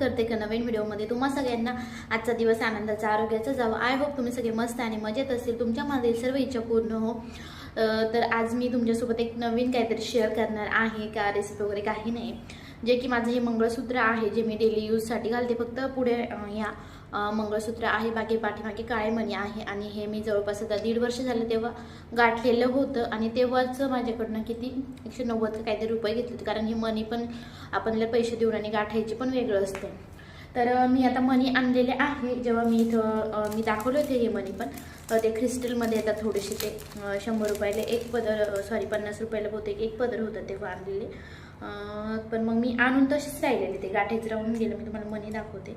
करते का नवीन व्हिडिओमध्ये. तुम्हा सगळ्यांना आजचा दिवस आनंदाचा आरोग्याचा जावं. आय होप तुम्ही सगळे मस्त आणि मजेत असतील तुमच्या मधील सर्व इच्छा पूर्ण हो. तर आज मी तुमच्यासोबत एक नवीन काहीतरी शेअर करणार आहे का रेसिपी वगैरे काही नाही. जे की माझं हे मंगळसूत्र आहे जे मी डेली यूजसाठी घालते. फक्त पुढे या ह्या मंगळसूत्र आहे बाकी पाठीमागे काळे मणी आहे आणि हे मी जवळपास आता दीड वर्ष झालं तेव्हा गाठलेलं होतं आणि तेव्हाच माझ्याकडनं किती एकशे नव्वद काहीतरी रुपये घेतले होते. कारण हे मनी पण आपल्याला पैसे देऊन आणि गाठायचे पण वेगळं असतं. तर मी आता मनी आणलेले आहे. जेव्हा मी इथं मी दाखवले होते हे मनी पण ते क्रिस्टलमध्ये येतात थोडेसे ते शंभर रुपयाला एक पदर सॉरी पन्नास रुपयाला बहुतेक एक पदर होतं तेव्हा आणलेले. पण मग मी आणून तसेच राहिलेले. ते गाठीच राहून गेलं. मी तुम्हाला मनी दाखवते.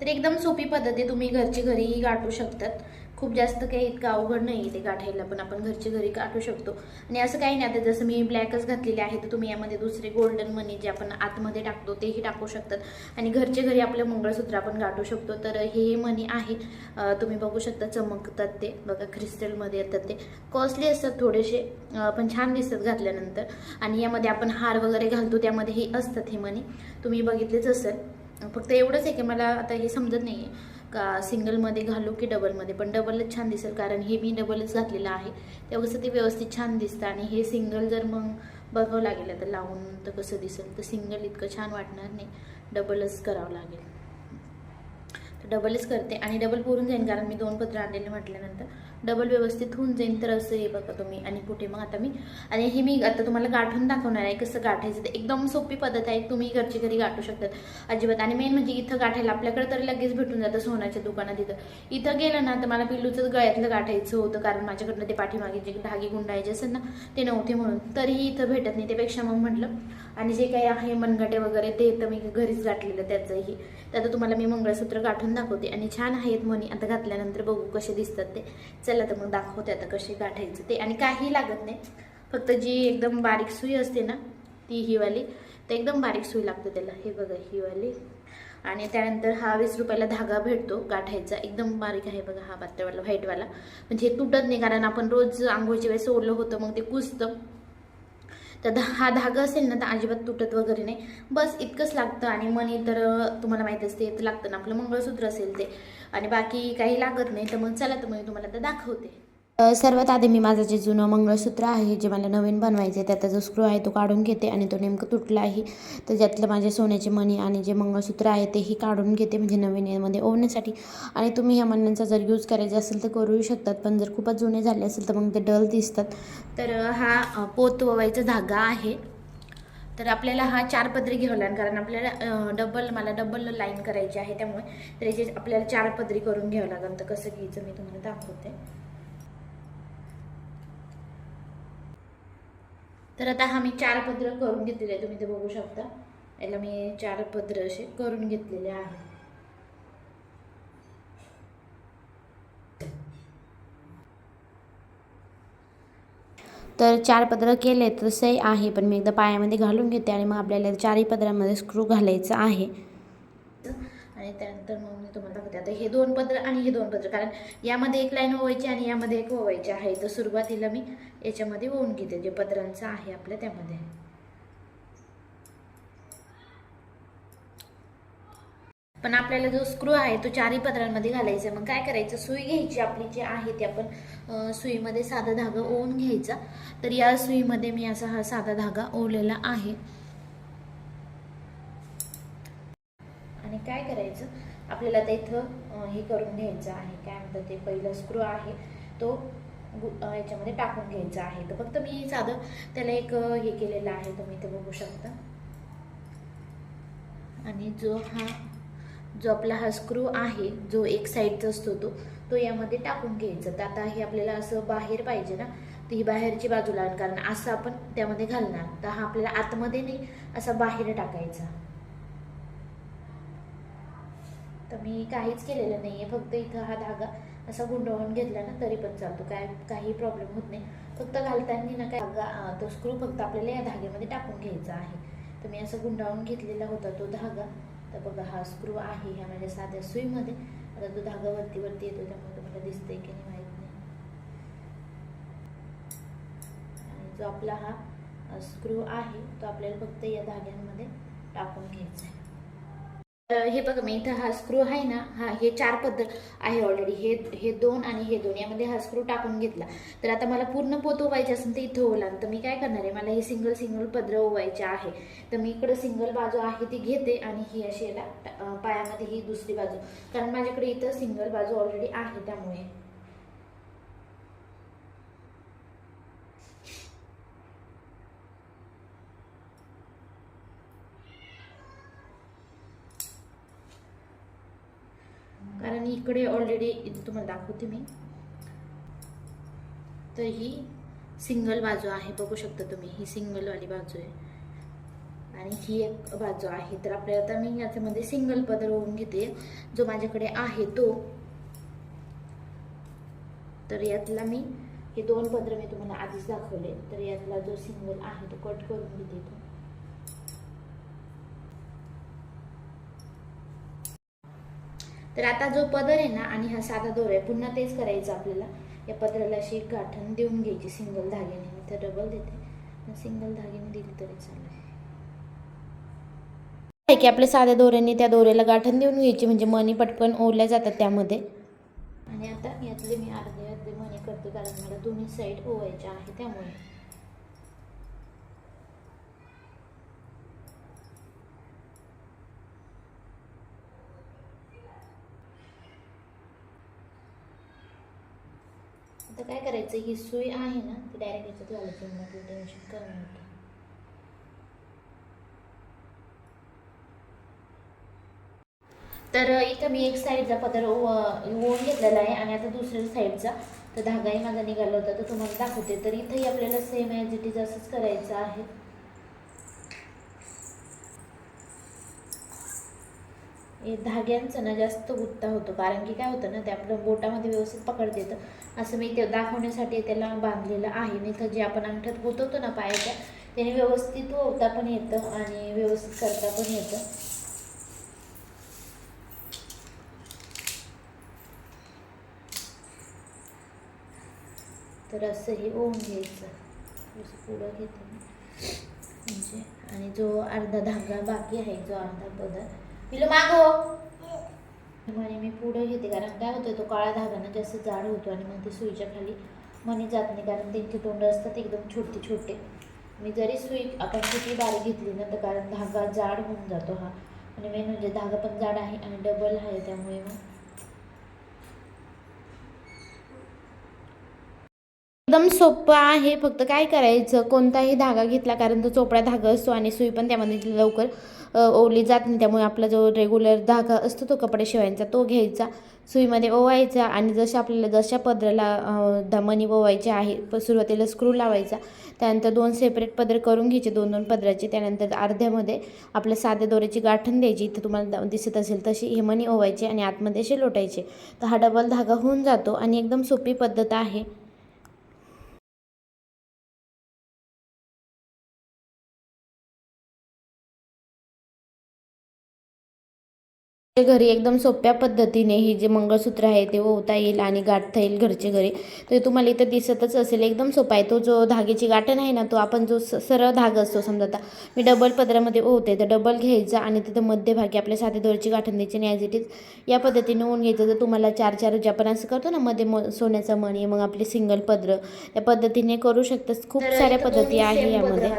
तर एकदम सोपी पद्धत आहे. तुम्ही घरची घरीही गाठू शकतात. खूप जास्त काही इतकं अवघड नाही ते गाठायला पण आपण घरची घरी गाठू शकतो. आणि असं काही नाही आता जसं मी ब्लॅकच घातलेले आहे तर तुम्ही यामध्ये दुसरे गोल्डन मनी जे आपण आतमध्ये टाकतो तेही टाकू शकतात. आणि घरचे घरी आपलं मंगळसूत्र आपण गाठू शकतो. तर हे मनी आहे. तुम्ही बघू शकता चमकतात ते. बघा क्रिस्टलमध्ये येतात ते. कॉस्टली असतात थोडेसे पण छान दिसतात घातल्यानंतर. आणि यामध्ये आपण हार वगैरे घालतो त्यामध्ये हे असतात हे मनी तुम्ही बघितलेच असेल. फक्त एवढंच आहे की मला आता हे समजत नाही आहे का सिंगलमध्ये घालू की डबलमध्ये? पण डबलच छान दिसेल कारण हे मी डबलच घातलेलं आहे. तेव्हा कसं ते व्यवस्थित छान दिसतं आणि हे सिंगल जर मग बघावं लागेल तर लावून तर कसं दिसेल? तर सिंगल इतकं छान वाटणार नाही. डबलच करावं लागेल. तर डबलच करते आणि डबल पुरून जाईन कारण मी दोन पत्र आणलेले म्हटल्यानंतर. डबल व्यवस्थित होऊन जाईन तर असं हे बघा तुम्ही. आणि कुठे मग आता मी आणि हे मी आता तुम्हाला गाठून दाखवणार आहे कसं गाठायचं. ते एकदम सोपी पद्धत आहे. तुम्ही घरची घरी गाठू शकतात अजिबात. आणि मेन म्हणजे इथं गाठायला आपल्याकडे तरी लगेच भेटून जातं सोन्याच्या दुकानात इथं इथं गेलं ना तर मला पिल्लूचं गळ्यातलं गाठायचं होतं कारण माझ्याकडनं ते पाठीमागे जे धागे गुंडायचे असेल ना ते नव्हते म्हणून. तरीही इथं भेटत नाही. त्यापेक्षा मग म्हटलं आणि जे काही आहे मनगटे वगैरे ते तर मी घरीच गाठलेलं त्याचंही. तर आता तुम्हाला मी मंगळसूत्र गाठून दाखवते. आणि छान आहेत म्हणी. आता घातल्यानंतर बघू कसे दिसतात ते. चला तर मग दाखवते आता कसे गाठायचं ते. आणि काही लागत नाही. फक्त जी एकदम बारीक सुई असते ना ती हिवाली तर एकदम बारीक सुई लागते त्याला. हे बघा हिवाली. आणि त्यानंतर हा वीस रुपयाला धागा भेटतो गाठायचा. एकदम बारीक आहे बघा हा पातळवाला व्हाईटवाला. म्हणजे हे तुटत नाही कारण आपण रोज आंघोळच्या वेळेस ओढलं होतं मग ते कुजतं. तर धा- हा धागा असेल ना तर अजिबात तुटत वगैरे नाही. बस इतकंच लागतं आणि मनी तर तुम्हाला माहीत असते लागतं ना. आपलं मंगळसूत्र असेल ते. आणि बाकी काही लागत नाही तर मग चला तर मग तुम्हाला आता दाखवते. सर्वात आधी मी माझं जे जुनं मंगळसूत्र आहे जे मला नवीन बनवायचं आहे त्याचा जो स्क्रू आहे तो काढून घेते आणि तो नेमकं तुटला आहे. तर ज्यातलं माझे सोन्याचे मणी आणि जे मंगळसूत्र आहे तेही काढून घेते म्हणजे नवीन यामध्ये ओवण्यासाठी. आणि तुम्ही ह्या मण्यांचा जर यूज करायचे असेल तर करूही शकतात पण जर खूपच जुने झाले असेल तर मग ते डल दिसतात. तर हा पोत ववायचा धागा आहे. तर आपल्याला हा चार पदरी घ्यावं लागेल कारण आपल्याला डबल मला डबल लाईन करायची आहे त्यामुळे. तर याचे आपल्याला चार पदरी करून घ्यावं लागेल. तर कसं घ्यायचं मी तुम्हाला दाखवते. तर आता हा मी चार पत्र करून घेतलेले आहे तुम्ही ते बघू शकता. याला मी चार पत्र असे करून घेतलेले आहे तर चार पदरं केले तसे आहे पण मी एकदा पायामध्ये घालून घेते आणि मग आपल्याला चारही पदरामध्ये स्क्रू घालायचं आहे. आणि त्यानंतर मग मी तुम्हाला दाखवते आता हे दोन पदर आणि हे दोन पदर. कारण यामध्ये एक लाईन ओवायची आणि यामध्ये एक ओवायची आहे. तर सुरुवातीला मी याच्यामध्ये ओवून घेते. जे पदरांचं आहे आपल्या त्यामध्ये. पण आपल्याला जो स्क्रू आहे तो चारही पदरांमध्ये घालायचा. मग काय करायचं? सुई घ्यायची आपली जी आहे ती आपण सुईमध्ये साधा धागा ओवून घ्यायचा. तर या सुईमध्ये मी असा हा साधा धागा ओवलेला आहे आणि काय करायचं आपल्याला ते इथं हे करून घ्यायचं आहे. काय म्हणतात ते पहिलं स्क्रू आहे तो गु- याच्यामध्ये टाकून घ्यायचा आहे. तर फक्त मी साधं त्याला एक हे केलेलं आहे. तुम्ही इथे बघू शकता. आणि जो हा जो आपला हा स्क्रू आहे जो एक साईडचा असतो तो तो यामध्ये टाकून घ्यायचा. तर आता हे आपल्याला असं बाहेर पाहिजे ना तर ही बाहेरची बाजूला कारण असं आपण त्यामध्ये घालणार. तर हा आपल्याला आतमध्ये नाही असा बाहेर टाकायचा. तर मी काहीच केलेलं नाही आहे फक्त इथं हा धागा असा गुंडवून घेतला ना तरी पण चालतो. काय काही प्रॉब्लेम होत नाही. फक्त घालताना ना काय धागा तो स्क्रू फक्त आपल्याला या धाग्यामध्ये टाकून घ्यायचा आहे. तर मी असं गुंडाळून घेतलेला होता तो धागा. तर बघा हा स्क्रू आहे ह्या माझ्या साध्या सुईमध्ये. आता तो धागा वरती वरती येतो त्यामुळे तुम्हाला दिसतंय की नाही माहीत नाही. आणि जो आपला हा स्क्रू आहे तो आपल्याला फक्त या धाग्यांमध्ये टाकून घ्यायचा आहे. हे बघा मी इथं हा स्क्रू आहे ना हा हे चार पद्धत आहे ऑलरेडी हे हे दोन आणि हे दोन. यामध्ये हा स्क्रू टाकून घेतला. तर आता मला पूर्ण पोत ओवायचे असेल तर इथं ओला तर मी काय करणार आहे? मला हे सिंगल सिंगल पदर ओवायचे आहे. तर मी इकडं सिंगल बाजू आहे ती घेते आणि ही अशी याला पायामध्ये ही दुसरी बाजू. कारण माझ्याकडे इथं सिंगल बाजू ऑलरेडी आहे त्यामुळे. आणि इकडे ऑलरेडी तुम्हाला दाखवते मी. तर ही सिंगल बाजू आहे बघू शकता तुम्ही ही सिंगलवाली बाजू आहे. आणि ही एक बाजू आहे. तर आपल्याला आता मी याच्यामध्ये सिंगल पदर होऊन घेते. जो माझ्याकडे आहे तो. तर यातला मी हे दोन पदर मी तुम्हाला आधीच दाखवले. तर यातला जो सिंगल आहे तो कट करून घेते तो तर आता जो पदर आहे ना आणि हा साधा दोर आहे पुन्हा तेच करायचं आपल्याला. या पदराला अशी एक गाठण देऊन घ्यायची सिंगल धाग्याने मी तर डबल देते. सिंगल धाग्याने दिली तरी चालेल. आहे की आपल्या साध्या दोऱ्याने त्या दोऱ्याला गाठण देऊन घ्यायची म्हणजे मणी पटकन ओढल्या जातात त्यामध्ये. आणि आता यातले मी अर्धे अर्धे मणी करते कारण मला दोन्ही साईड ओवायच्या आहे त्यामुळे. आता काय करायचं? ही सुई आहे ना ती डायरेक्ट याच्यात घालायची म्हणजे टेन्शन कमी होतं. तर इथं मी एक साईडचा पदर ओवून घेतलेला आहे आणि आता दुसऱ्या साईडचा तर धागाही माझा निघाला होता तर तुम्हाला दाखवते. तर इथंही आपल्याला सेम ॲज इट इज असंच करायचं आहे. धाग्यांचं ना जास्त गुत्ता होतो. कारण की काय होतं ना ते आपलं बोटामध्ये व्यवस्थित पकडता येतं असं मी ते दाखवण्यासाठी त्याला बांधलेलं आहे. नाही तर जे आपण अंगठ्यात गुतवतो ना पायाच्या त्याने व्यवस्थित होता पण येतं आणि व्यवस्थित करता पण येतं. तर असं हे ओम घ्यायचं पुढं घेते म्हणजे आणि जो अर्धा धागा बाकी आहे जो अर्धा पदर पिलो मागो म्हणे मी पुढे घेते कारण काय होतं तो काळा धागा ना जास्त जाड होतो आणि मग ते सुईच्या खाली मनी जात नाही कारण त्यांचे तोंड असतात एकदम छोटे छोटे. मी जरी सुई आपण किती बारीक घेतली ना तर कारण धागा जाड होऊन जातो हा. आणि मेन म्हणजे धागा पण जाड आहे आणि डबल आहे त्यामुळे मग एकदम सोपं आहे फक्त काय करायचं? कोणताही धागा घेतला कारण तो चोपडा धागा असतो आणि सुई पण त्यामध्ये लवकर ओवली जात नाही. त्यामुळे आपला जो रेग्युलर धागा असतो तो कपडे शिवायचा तो घ्यायचा. सुईमध्ये ओवायचा आणि जसं आपल्याला जशा पदराला धमनी ओवायचे आहे सुरुवातीला स्क्रू लावायचा. त्यानंतर दोन सेपरेट पदर करून घ्यायचे दोन दोन पदराचे. त्यानंतर अर्ध्यामध्ये आपल्या साध्या दोऱ्याची गाठण द्यायची. इथं तुम्हाला दिसत असेल तशी हे ओवायची ओवायचे आणि आतमध्ये असे लोटायचे. तर हा डबल धागा होऊन जातो आणि एकदम सोपी पद्धत आहे. घरी एकदम सोप्या पद्धतीने ही जे मंगळसूत्र आहे ते ओवता येईल आणि गाठता येईल घरचे घरी. तर तुम्हाला इथं दिसतच असेल एकदम सोपा आहे. तो जो धाग्याची गाठण आहे ना तो आपण जो स सरळ धागा असतो समजा आता मी डबल पदरामध्ये ओवते तर डबल घ्यायचा आणि तिथं मध्यभागी आपल्या साध्या दोरची गाठण द्यायची आणि ॲज इट इज या पद्धतीने ओवून घ्यायचं. तर तुम्हाला चार चार जे आपण असं करतो ना मध्ये म सोन्याचा मणी मग आपली सिंगल पदरं त्या पद्धतीने करू शकतात खूप साऱ्या पद्धती आहे यामध्ये.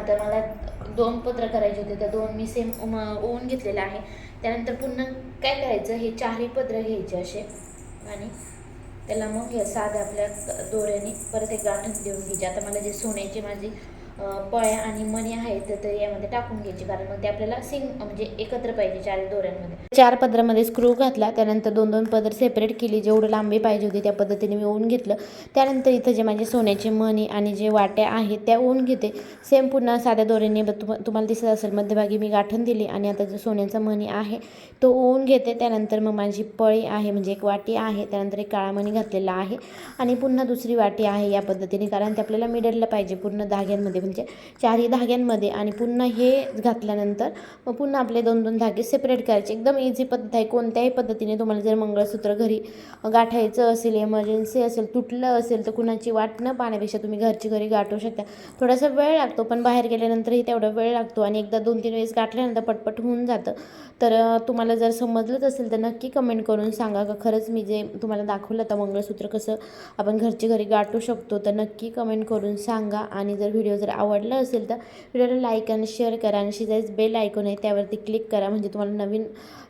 दोन पत्र करायचे होते तर दोन मी सेम ओवून घेतलेले आहे. त्यानंतर पुन्हा काय करायचं हे चारही पत्र घ्यायचे असे. आणि त्याला मग साध्या आपल्या दोऱ्याने परत एक गाठण देऊन घ्यायची. आता मला जे सोन्याची माझी पळ्या आणि मणी आहेत तर यामध्ये टाकून घ्यायचे. कारण मग ते आपल्याला सिंग म्हणजे एकत्र पाहिजे चार दोऱ्यांमध्ये. चार पदरामध्ये स्क्रू घातला त्यानंतर दोन दोन पदर सेपरेट केली. जेवढं लांबी पाहिजे होती त्या पद्धतीने मी ओन घेतलं. त्यानंतर इथं जे माझे सोन्याचे मणी आणि जे वाट्या आहेत त्या ओन घेते. सेम पुन्हा साध्या दोऱ्याने ब- तुम तुम्हाला दिसत असेल मध्यभागी मी गाठण दिली आणि आता जो सोन्याचा मणी आहे तो ओन घेते. त्यानंतर मग माझी पळी आहे म्हणजे एक वाटी आहे. त्यानंतर एक काळा मणी घातलेला आहे. आणि पुन्हा दुसरी वाटी आहे या पद्धतीने कारण ते आपल्याला मिडलला पाहिजे. पूर्ण धाग्यांमध्ये म्हणजे म्हणजे चारही धाग्यांमध्ये आणि पुन्हा हे घातल्यानंतर मग पुन्हा आपले दोन दोन धागे सेपरेट करायचे. एकदम इझी पद्धत आहे. कोणत्याही पद्धतीने तुम्हाला जर मंगळसूत्र घरी गाठायचं असेल इमर्जन्सी असेल तुटलं असेल तर कुणाची वाट न पाण्यापेक्षा तुम्ही घरची घरी गाठू शकता. थोडासा वेळ लागतो पण बाहेर गेल्यानंतरही तेवढा वेळ लागतो आणि एकदा दोन तीन वेळेस गाठल्यानंतर पटपट होऊन जातं. तर तुम्हाला जर समजलंच असेल तर नक्की कमेंट करून सांगा. का खरंच मी जे तुम्हाला दाखवलं तर मंगळसूत्र कसं आपण घरची घरी गाठू शकतो तर नक्की कमेंट करून सांगा. आणि जर व्हिडिओ जर आवडलं असेल तर व्हिडिओला लाईक आणि शेअर करा आणि शेजारीच बेल ऐकून आहे त्यावरती क्लिक करा. म्हणजे तुम्हाला नवीन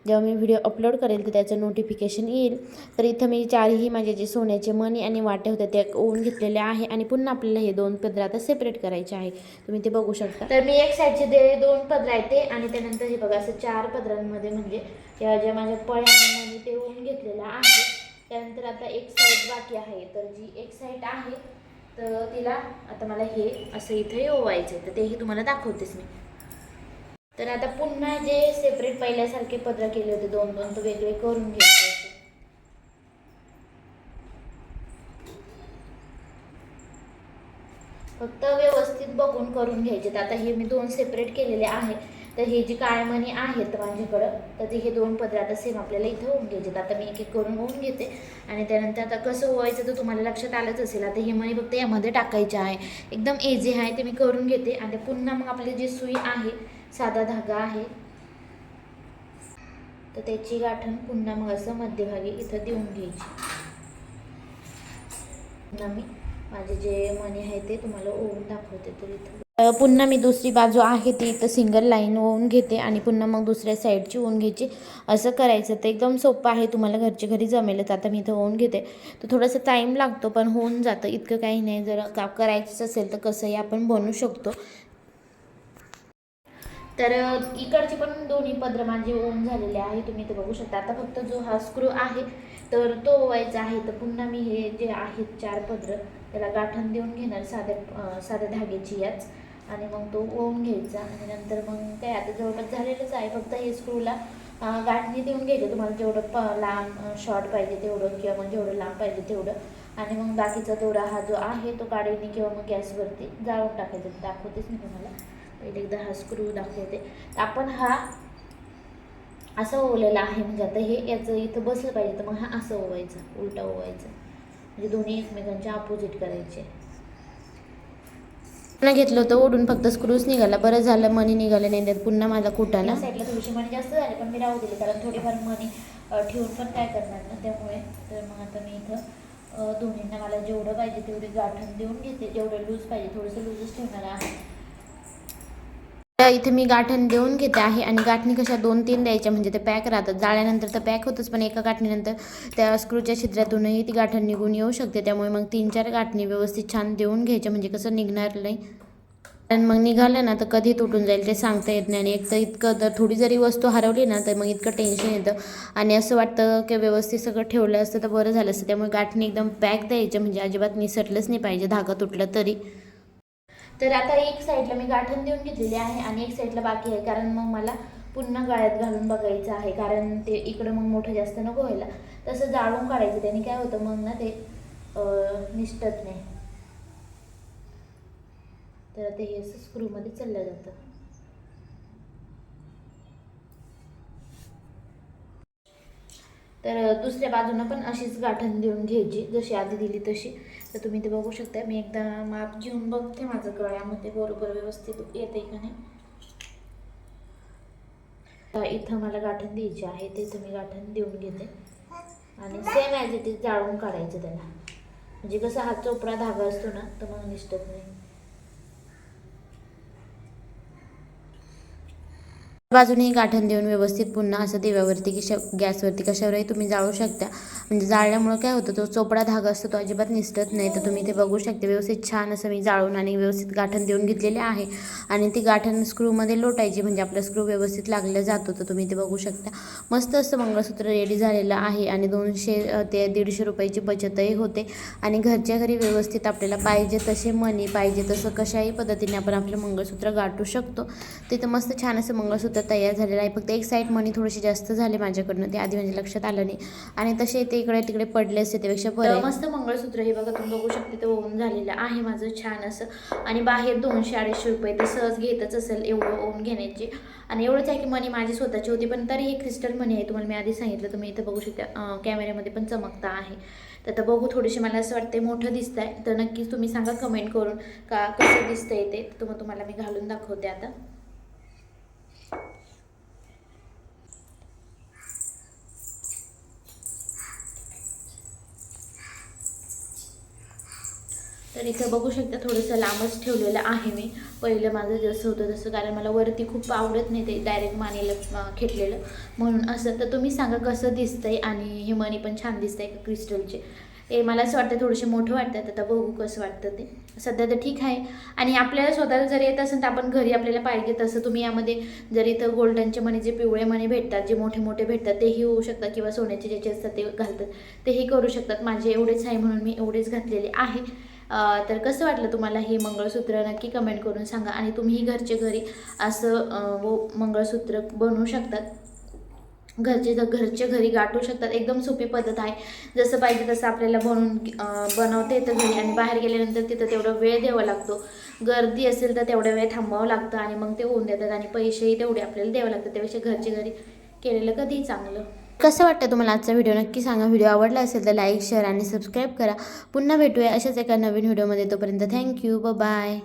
जेव्हा मी व्हिडिओ अपलोड करेल तर त्याचं नोटिफिकेशन येईल. तर इथं मी चारही माझे जे सोन्याचे मणी आणि वाटे होते ते ओवून घेतलेले आहे आणि पुन्हा आपल्याला हे दोन पदर आता सेपरेट करायचे आहे. तुम्ही ते बघू शकता. तर मी एक साईडचे दे दोन पदर आहेत ते आणि त्यानंतर हे बघा असं चार पदरांमध्ये म्हणजे या ज्या माझ्या पळ्या ते ओवून घेतलेलं आहे त्यानंतर आता एक साईड बाकी आहे. तर जी एक साईड आहे तर तिला आता मला हे असं इथे ओवायचं आहे तर तेही तुम्हाला दाखवतेच मी. तर आता पुन्हा जे सेपरेट पहिल्यासारखे पदर केले होते दोन दोन तर वेगळे करून घ्यायचे फक्त व्यवस्थित बघून करून घ्यायचे. आता हे मी दोन सेपरेट केलेले आहे. तर हे जी काळमणी आहेत माझ्याकडं तर ते हे दोन पदरात आता सेम आपल्याला इथं होऊन घ्यायचे आता मी एक एक करून होऊन घेते. आणि त्यानंतर आता कसं ओवायचं तर तुम्हाला लक्षात आलंच असेल. आता हे मणी फक्त यामध्ये टाकायचे आहे. एकदम एझी आहे ते मी करून घेते. आणि पुन्हा मग आपली जी सुई आहे साधा धागा आहे तर त्याची गाठण पुन्हा मग असं मध्यभागी इथं देऊन घ्यायची. पुन्हा मी माझे जे मणी आहे ते तुम्हाला ओवून दाखवते. तर इथं पुन्हा मी दुसरी बाजू आहे ती इथं सिंगल लाईन ओवून घेते आणि पुन्हा मग दुसऱ्या साईडची ओवून घ्यायची. असं करायचं. तर एकदम सोपं आहे. तुम्हाला घरच्या घरी जमेलच. आता मी इथं ओवून घेते. तर थोडासा टाईम लागतो पण होऊन जातं. इतकं काही नाही. जर का करायचंच असेल तर कसंही आपण बनवू शकतो. तर इकडचे पण दोन्ही पदर माझे ओन झालेले आहे. तुम्ही ते बघू शकता. आता फक्त जो हा स्क्रू आहे तर तो ओवायचा आहे. तर पुन्हा मी हे जे आहेत चार पदर त्याला गाठण देऊन घेणार साध्या साध्या धाग्याची याच. आणि मग तो ओवून घ्यायचा आणि नंतर मग काय आता जवळपास झालेलंच आहे फक्त हे स्क्रूला गाठणी देऊन घ्यायचं. तुम्हाला जेवढं प लांब शॉर्ट पाहिजे तेवढं किंवा मग जेवढं लांब पाहिजे तेवढं. आणि मग बाकीचा दोरा हा जो आहे तो काढीने किंवा मग गॅसवरती जाळून टाकायचा. दाखवतेच मी तुम्हाला. पहिले एकदा हा स्क्रू दाखवते. आपण हा असं ओवलेला आहे म्हणजे आता हे याचं इथं बसलं पाहिजे तर मग हा असं ओवायचा उलटा ओवायचा. म्हणजे दोन्ही एकमेकांच्या अपोजिट करायचे. पुन्हा घेतलं होतं ओढून फक्त स्क्रूच निघाला. बरं झालं मनी निघाले नाही त्यात. पुन्हा माझा कुटाला. साईडला थोडीशी मणी जास्त झाली पण मी राहू दिली. कारण थोडीफार मनी ठेवून पण काय करणार ना? त्यामुळे तर मग आता मी इथं दोन्हींना मला जेवढं पाहिजे तेवढी गाठण देऊन घेते. जेवढं लूज पाहिजे थोडंसं लूजच ठेवणार आहे. तर इथे मी गाठण देऊन घेते आहे आणि गाठणी कशा दोन तीन द्यायच्या म्हणजे ते पॅक राहतात. जाळ्यानंतर तर पॅक होतच पण एका गाठणीनंतर त्या स्क्रूच्या छिद्रातूनही ती गाठण निघून येऊ शकते. त्यामुळे मग तीन चार गाठणी व्यवस्थित छान देऊन घ्यायच्या म्हणजे कसं निघणार नाही. कारण मग निघालं ना तर कधी तुटून जाईल ते सांगता येत नाही. आणि एक तर इतकं तर थोडी जरी वस्तू हरवली ना तर मग इतकं टेन्शन येतं. आणि असं वाटतं की व्यवस्थित सगळं ठेवलं असतं तर बरं झालं असतं. त्यामुळे गाठणी एकदम पॅक द्यायचं म्हणजे अजिबात निसटलंच नाही पाहिजे धागा तुटला तरी. तर आता एक साईडला मी गाठण देऊन घेतलेली आहे आणि एक साईडला बाकी आहे कारण मग मला पुन्हा गळ्यात घालून बघायचं आहे कारण ते इकडं मग मोठं जास्त नको व्हायला. तसं जाळून काढायचं त्याने काय होतं मग ना ते निष्ठत नाही. तर ते हे असं स्क्रूमध्ये चाललं जातं. तर दुसऱ्या बाजूनं पण अशीच गाठण देऊन घ्यायची जशी आधी दिली तशी. तर तुम्ही ते बघू शकता मी एकदा माप घेऊन बघते माझं गळ्यामध्ये बरोबर व्यवस्थित येते का नाही. तर इथं मला गाठण द्यायची आहे ते इथं मी गाठण देऊन घेते. आणि सेम ॲज इट इज जाळून काढायचं त्याला. म्हणजे कसं हा चोपडा धागा असतो ना तर मग निसटत नाही. बाजूने गाठण देऊन व्यवस्थित पुन्हा असं दिव्यावरती की श गॅसवरती कशावरही तुम्ही जाळू शकता. म्हणजे जाळल्यामुळं काय होतं तो चोपडा धागा असतो तो अजिबात निसटत नाही. तर तुम्ही ते बघू शकता. व्यवस्थित छान असं मी जाळून आणि व्यवस्थित गाठण देऊन घेतलेले आहे. आणि ती गाठण स्क्रूमध्ये लोटायची म्हणजे आपला स्क्रू व्यवस्थित लागला जातो तर तुम्ही ते बघू शकता. मस्त असं मंगळसूत्र रेडी झालेलं आहे आणि दोनशे ते दीडशे रुपयाची बचतही होते. आणि घरच्या घरी व्यवस्थित आपल्याला पाहिजे तसे मनी पाहिजे तसं कशाही पद्धतीने आपण आपलं मंगळसूत्र गाठू शकतो. तिथं मस्त छान असं मंगळसूत्र सुद्धा तयार झालेलं आहे. फक्त एक साईड मनी थोडीशी जास्त झाले माझ्याकडनं ते आधी म्हणजे लक्षात आलं नाही. आणि तसे ते इकडे तिकडे पडले असते त्यापेक्षा बरं. मस्त मंगळसूत्र हे बघा तुम्ही बघू शकते ते ओम झालेलं आहे माझं छान असं. आणि बाहेर दोनशे अडीचशे रुपये ते सहज घेतच असेल एवढं ओम घेण्याचे. आणि एवढंच आहे की मनी माझी स्वतःची होती पण तरी हे क्रिस्टल मनी आहे तुम्हाला मी आधी सांगितलं तुम्ही इथं बघू शकता कॅमेऱ्यामध्ये पण चमकता आहे. तर आता बघू थोडीशी मला असं वाटते मोठं दिसत आहे तर नक्कीच तुम्ही सांगा कमेंट करून का कसं दिसतंय ते तर मग तुम्हाला मी घालून दाखवते आता. तर इथं बघू शकता थोडंसं लांबच ठेवलेलं आहे मी. पहिलं माझं जसं होतं तसं कारण मला वरती खूप आवडत नाही ते डायरेक्ट मानेला खेटलेलं म्हणून असं तर तुम्ही सांगा कसं दिसतंय आणि हे मणी पण छान दिसतंय का क्रिस्टलचे? ते मला असं वाटतं थोडेसे मोठं वाटतात आता बघू कसं वाटतं ते. सध्या तर ठीक आहे. आणि आपल्याला स्वतःला जर येत असेल तर आपण घरी आपल्याला पाहिजे तसं तुम्ही यामध्ये जर इथं गोल्डनचे मणी जे पिवळे मणी भेटतात जे मोठे मोठे भेटतात तेही होऊ शकतात किंवा सोन्याचे ज्याचे असतात ते घालतात तेही करू शकतात. माझे एवढेच आहे म्हणून मी एवढेच घातलेले आहे. तर कसं वाटलं तुम्हाला हे मंगळसूत्र नक्की कमेंट करून सांगा आणि तुम्ही घरचे घरी असं वो- मंगळसूत्र बनवू शकतात? घरचे घरचे घरी गाठू शकतात. एकदम सोपी पद्धत आहे. जसं पाहिजे तसं आपल्याला बनवून बनवते बनवता येतं घरी आणि बाहेर गेल्यानंतर तिथं तेवढा वेळ द्यावा लागतो. गर्दी असेल तर तेवढा वेळ थांबावं लागतं आणि मग ते होऊन देतात आणि पैसेही तेवढे आपल्याला द्यावं लागतात. त्यापेक्षा घरचे घरी केलेलं कधीही चांगलं. कसं वाटतं तुम्हाला आजचा व्हिडिओ नक्की सांगा. व्हिडिओ आवडला असेल तर लाईक शेअर आणि सबस्क्राईब करा. पुन्हा भेटूया अशाच एका नवीन व्हिडिओमध्ये तोपर्यंत थँक्यू बाय